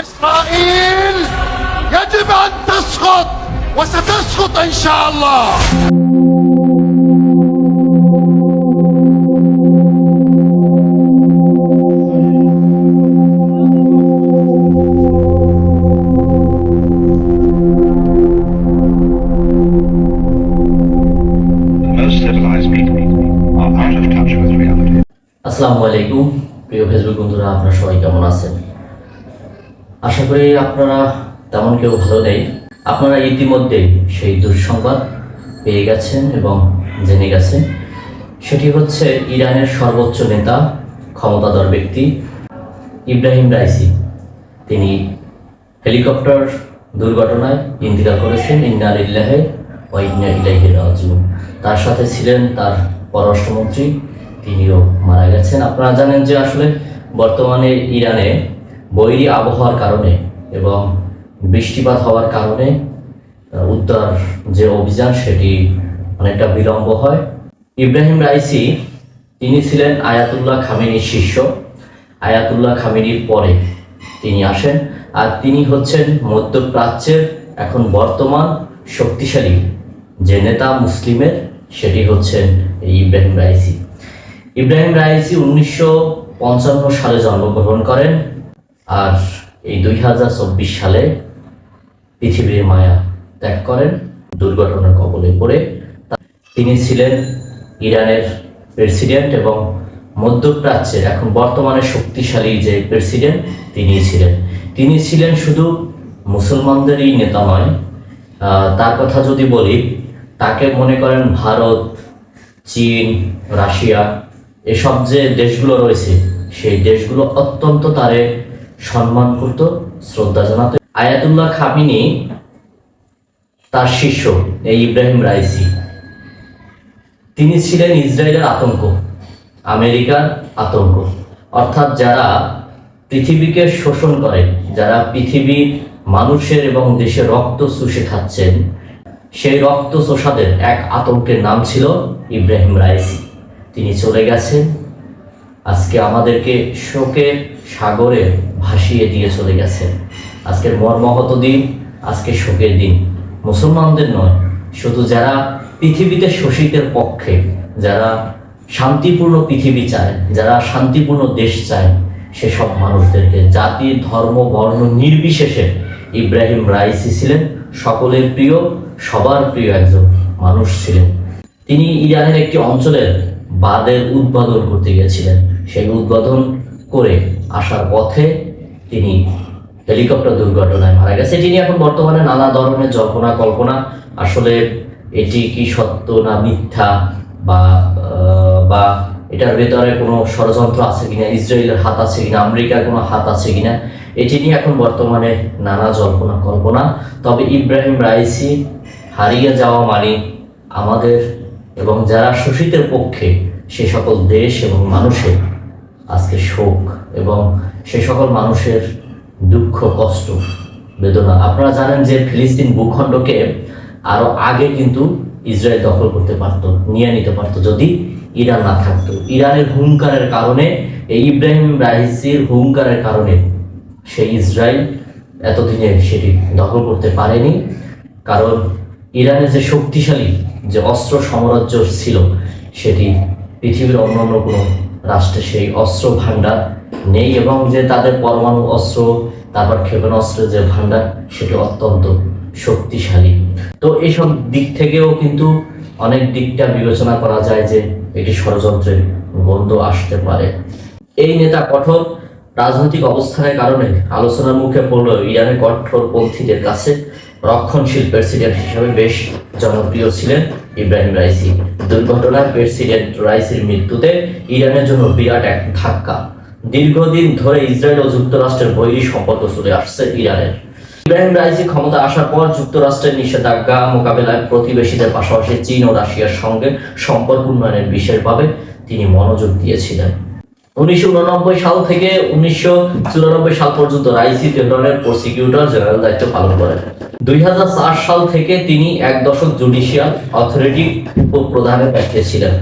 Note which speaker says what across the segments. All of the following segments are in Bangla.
Speaker 1: إسرائيل يجب أن تسقط وستسقط إن شاء الله
Speaker 2: Most civilized people are out of touch with reality.
Speaker 3: আসসালামু আলাইকুম প্রিয় ফেসবুক বন্ধুরা আপনারা সবাই কেমন আছেন আশা করি আপনারা তেমন কেউ ভালো নেই। আপনারা ইতিমধ্যে সেই দুঃসংবাদ পেয়ে গেছেন এবং জেনে গেছেন। সেটি হচ্ছে ইরানের সর্বোচ্চ নেতা, ক্ষমতাধর ব্যক্তি ইব্রাহিম রাইসি। তিনি হেলিকপ্টার দুর্ঘটনায় ইন্তিকাল করেছেন। ইন্না লিল্লাহে ওয়া ইন্না ইলাইহি রাজিউন। তার সাথে ছিলেন তার পররাষ্ট্রমন্ত্রী, তিনিও মারা গেছেন। আপনারা জানেন যে আসলে বর্তমানে ইরানে বৈরী আবহাওয়ার কারণে এবং বৃষ্টিপাত হওয়ার কারণে উদ্ধার যে অভিযান সেটি অনেকটা বিলম্ব হয়। ইব্রাহিম রাইসি, তিনি ছিলেন আয়াতুল্লাহ খামেনির শিষ্য। আয়াতুল্লাহ খামেনির পরে তিনি আসেন আর তিনি হচ্ছেন মধ্যপ্রাচ্যের এখন বর্তমান শক্তিশালী যে নেতা মুসলিমের, সেটি হচ্ছেন এই ইব্রাহিম রাইসি। ইব্রাহিম রাইসি উনিশশো পঞ্চান্ন সালে জন্মগ্রহণ করেন। আর এই দুই হাজার চব্বিশ সালে পৃথিবীর মায়া ত্যাগ করেন, দুর্ঘটনার কবলে পড়ে। তিনি ছিলেন ইরানের প্রেসিডেন্ট এবং মধ্যপ্রাচ্যের এখন বর্তমানে শক্তিশালী যে প্রেসিডেন্ট তিনি ছিলেন। তিনি ছিলেন শুধু মুসলমানদেরই নেতা নয় তার কথা যদি বলি, তাকে মনে করেন ভারত, চীন, রাশিয়া, এসব যে দেশগুলো রয়েছে, সেই দেশগুলো অত্যন্ত তারে সম্মান করত, শ্রদ্ধা জানাতো। আয়াতুল্লাহ খামিনি তার শিষ্য, এই ইব্রাহিম রাইসি। তিনি ছিলেন ইসরায়েলের আতঙ্ক, আমেরিকার আতঙ্ক। অর্থাৎ যারা পৃথিবীকে শোষণ করে, যারা পৃথিবীর মানুষের এবং দেশের রক্ত চুষে খাচ্ছেন, সেই রক্ত চোষাদের এক আতঙ্কের নাম ছিল ইব্রাহিম রাইসি। তিনি চলে গেছেন। আজকে আমাদেরকে শোকের সাগরে ভাসিয়ে দিয়ে চলে গেছেন। আজকের মর্মাহত দিন, আজকে শোকের দিন। মুসলমানদের নয়, শুধু যারা পৃথিবীতে শোষিতের পক্ষে, যারা শান্তিপূর্ণ পৃথিবী চায়, যারা শান্তিপূর্ণ দেশ চায়, সেসব মানুষদেরকে জাতি, ধর্ম, বর্ণ নির্বিশেষে ইব্রাহিম রাইসি ছিলেন, সকলের প্রিয়, সবার প্রিয় একজন মানুষ ছিলেন। তিনি ইরানের একটি অঞ্চলের বাদের উদ্বোধন করতে গিয়েছিলেন। সেই উদ্বোধন করে আসার পথে তিনি হেলিকপ্টার দুর্ঘটনায় মারা গেছে। এটি নিয়ে এখন বর্তমানে নানা ধরনের জল্পনা, কল্পনা, আসলে এটি কি সত্য না মিথ্যা বা বা এটার ভেতরে কোনো ষড়যন্ত্র আছে কিনা, ইসরায়েলের হাত আছে কিনা, আমেরিকার কোনো হাত আছে কিনা, এটি নিয়ে এখন বর্তমানে নানা জল্পনা, কল্পনা। তবে ইব্রাহিম রাইসি হারিয়ে যাওয়া মানে আমাদের এবং যারা শোষিতের পক্ষে সে সকল দেশ এবং মানুষের আজকে শোক এবং সে সকল মানুষের দুঃখ, কষ্ট, বেদনা। আপনারা জানেন যে ফিলিস্তিন ভূখণ্ডকে আরও আগে কিন্তু ইসরায়েল দখল করতে পারতো, নিয়ে নিতে পারতো, যদি ইরান না থাকতো। ইরানের হুঙ্কারের কারণে, এই ইব্রাহিম রাইসির হুঙ্কারের কারণে সেই ইসরায়েল এতদিনে সেটি দখল করতে পারেনি। কারণ ইরানের যে শক্তিশালী, যে অস্ত্র সাম্রাজ্য ছিল, সেটি পৃথিবীর অন্যান্য কোনো রাষ্ট্রে সেই অস্ত্র ভাণ্ডার নেই এবং যে তাদের পরমাণু অস্ত্র, তারপর ক্ষেপণাস্ত্রের যে ভাণ্ডার, সেটি অত্যন্ত শক্তিশালী। তো এইসব দিক থেকেও কিন্তু অনেক দিকটা বিবেচনা করা যায় যে এটি ষড়যন্ত্রের গন্ধ আসতে পারে। এই নেতা কঠোর রাজনৈতিক অবস্থানের কারণে আলোচনার মুখে পড়ল ইরানের কঠোরপন্থীদের কাছে। রক্ষণশীল প্রেসিডেন্ট হিসেবে বেশ জনপ্রিয় ছিলেন ইব্রাহিম রাইসি। দুর্ঘটনায় প্রেসিডেন্ট রাইসির মৃত্যুতে ইরানের জন্য বিরাট এক ধাক্কা। দীর্ঘদিন ধরে ইসরায়েল ও যুক্তরাষ্ট্রের বৈরী সম্পর্ক চলে আসছে ইরানের। ইব্রাহিম রাইসি ক্ষমতা আসার পর যুক্তরাষ্ট্রের নিষেধাজ্ঞা মোকাবেলায় প্রতিবেশীদের পাশাপাশি চীন ও রাশিয়ার সঙ্গে সম্পর্ক উন্নয়নের বিশেষভাবে তিনি মনোযোগ দিয়েছিলেন। উনিশশো উননব্বই সাল থেকে উনিশশো চুরানব্বই সাল পর্যন্ত রাইসি তেহরানের প্রসিকিউটর জেনারেল দায়িত্ব পালন করেন। দুই সাল থেকে তিনি এক দশক জুডিশিয়াল অথরিটি প্রধানের দায়িত্বে ছিলেন।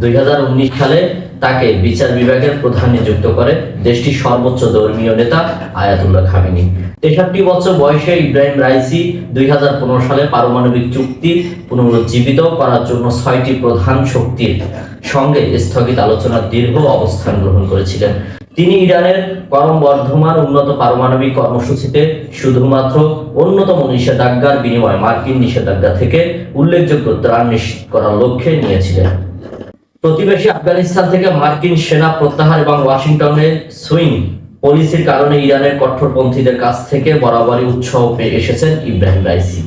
Speaker 3: দুই হাজার উনিশ সালে তাকে বিচার বিভাগের প্রধান নিযুক্ত করে দেশটির সর্বোচ্চ ধর্মীয় নেতা আয়াতুল্লাহ খামেনি। তেষট্টি বছর বয়সে ইব্রাহিম রাইসি দুই হাজার পনেরো সালে পারমাণবিক চুক্তি পুনরুজ্জীবিত করার জন্য ছয়টি প্রধান শক্তির সঙ্গে স্থগিত আলোচনার দীর্ঘ অবস্থান গ্রহণ করেছিলেন। তিনি ইরানের ক্রমবর্ধমান উন্নত পারমাণবিক কর্মসূচিতে শুধুমাত্র অন্যতম নিষেধাজ্ঞার বিনিময়ে মার্কিন নিষেধাজ্ঞা থেকে উল্লেখযোগ্য ত্রাণ নিশ্চিত করার লক্ষ্যে নিয়েছিলেন। প্রতিবেশী আফগানিস্তান থেকে মার্কিন সেনা প্রত্যাহার এবং ওয়াশিংটনের সুইং পলিসির কারণে ইরানের কঠোরপন্থীদের কাছ থেকে বরাবরই উৎসাহ পেয়ে এসেছেন ইব্রাহিম রাইসি।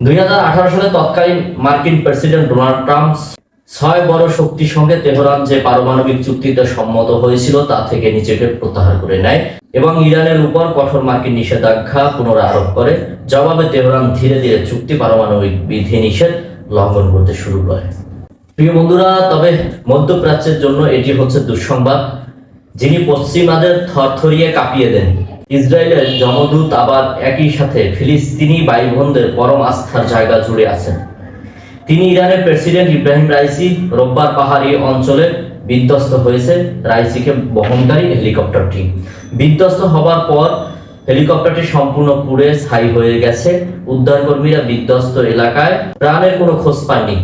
Speaker 3: দুই হাজার আঠারো সালে তৎকালীন মার্কিন প্রেসিডেন্ট ডোনাল্ড ট্রাম্প ছয় বড় শক্তির সঙ্গে তেহরান যে পারমাণবিক চুক্তিতে সম্মত হয়েছিল তা থেকে নিজেকে প্রত্যাহার করে নেয় এবং ইরানের উপর কঠোর মার্কিন নিষেধাজ্ঞা পুনরায় আরোপ করে। জবাবে তেহরান ধীরে ধীরে চুক্তি পারমাণবিক বিধিনিষেধ লঙ্ঘন করতে শুরু করে। প্রিয় বন্ধুরা, তবে মধ্যপ্রাচ্যের জন্য এটি হচ্ছে দুঃসংবাদ। যিনি পশ্চিমাদের থরথরিয়ে কাঁপিয়ে দেন। ইসরায়েলের জমদূত আবার একই সাথে ফিলিস্তিনি ভাই বোনদের পরম আস্থার জায়গা জুড়ে আছেন। তিনি ইরানের প্রেসিডেন্ট ইব্রাহিম রাইসি রোববার পাহাড়ি অঞ্চলে বিধ্বস্ত হয়েছে। রাইসিকে বহনকারী হেলিকপ্টারটি। বিধ্বস্ত হবার পর হেলিকপ্টারটি সম্পূর্ণ পুড়ে ছাই হয়ে গেছে। উদ্ধারকর্মীরা বিধ্বস্ত এলাকায় প্রাণের কোনো খোঁজ পায়নি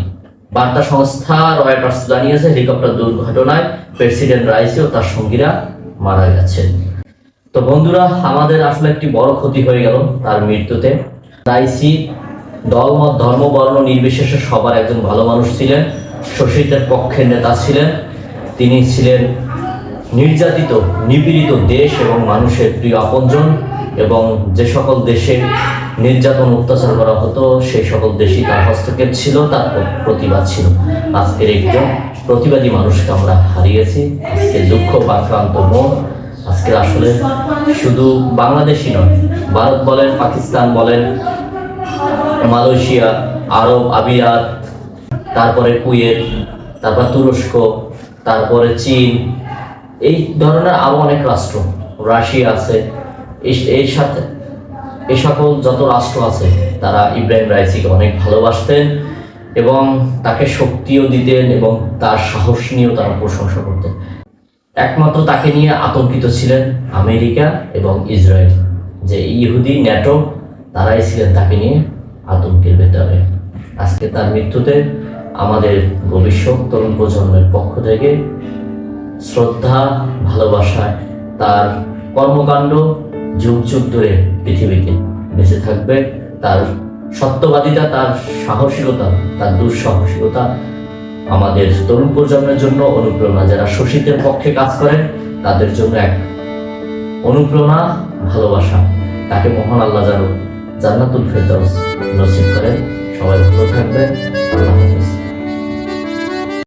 Speaker 3: বার্তা সংস্থা রয়টার্স জানিয়েছে, হেলিকপ্টার দুর্ঘটনায় প্রেসিডেন্ট রাইসি ও তার সঙ্গীরা মারা গেছেন তো বন্ধুরা, আমাদের আসলে একটি বড় ক্ষতি হয়ে গেল তার মৃত্যুতে। রাইসি দলমত ধর্ম, বর্ণ নির্বিশেষে সবার একজন ভালো মানুষ ছিলেন, শোষিতের পক্ষের নেতা ছিলেন। তিনি ছিলেন নির্যাতিত, নিপীড়িত দেশ এবং মানুষের প্রিয় আপনজন। এবং যে সকল দেশে নির্যাতন, অত্যাচার করা হতো, সেই সকল দেশই তার হস্তক্ষেপ ছিল, তার প্রতিবাদ ছিল। আজকের একজন প্রতিবাদী মানুষকে আমরা হারিয়েছি। আজকে দুঃখ বাক্রান্ত মন আজকে আসলে শুধু বাংলাদেশই নয়, ভারত বলেন, পাকিস্তান বলেন, মালয়েশিয়া, আরব, আমিরাত, তারপরে কুয়েত, তারপর তুরস্ক, তারপরে চীন, এই ধরনের আরও অনেক রাষ্ট্র, রাশিয়া আছে এর সাথে এ সকল যত রাষ্ট্র আছে, তারা ইব্রাহিম রাইসিকে অনেক ভালোবাসতেন এবং তাকে শক্তিও দিতেন এবং তার সাহস নিয়েও তারা প্রশংসা করতেন। একমাত্র তাকে নিয়ে আতঙ্কিত ছিলেন আমেরিকা এবং ইসরায়েল। যে ইহুদি ন্যাটো, তারাই ছিলেন তাকে নিয়ে আতঙ্কের ভেতরে। আজকে তার মৃত্যুতে আমাদের ভবিষ্যৎ তরুণ প্রজন্মের পক্ষ থেকে শ্রদ্ধা, ভালোবাসা, তার কর্মকাণ্ড যুগ যুগ ধরে পৃথিবীতে বেঁচে থাকবে, তার সত্যবাদিতা, তার সাহসিকতা তার দুঃসাহসিকতা আমাদের তরুণ প্রজন্মের জন্য অনুপ্রেরণা। যারা শোষিতের পক্ষে কাজ করেন তাদের জন্য এক অনুপ্রেরণা, ভালোবাসা। তাকে মহান আল্লাহ যেন জান্নাতুল ফেরদৌস নসিব করেন। সবাই ভালো থাকবেন।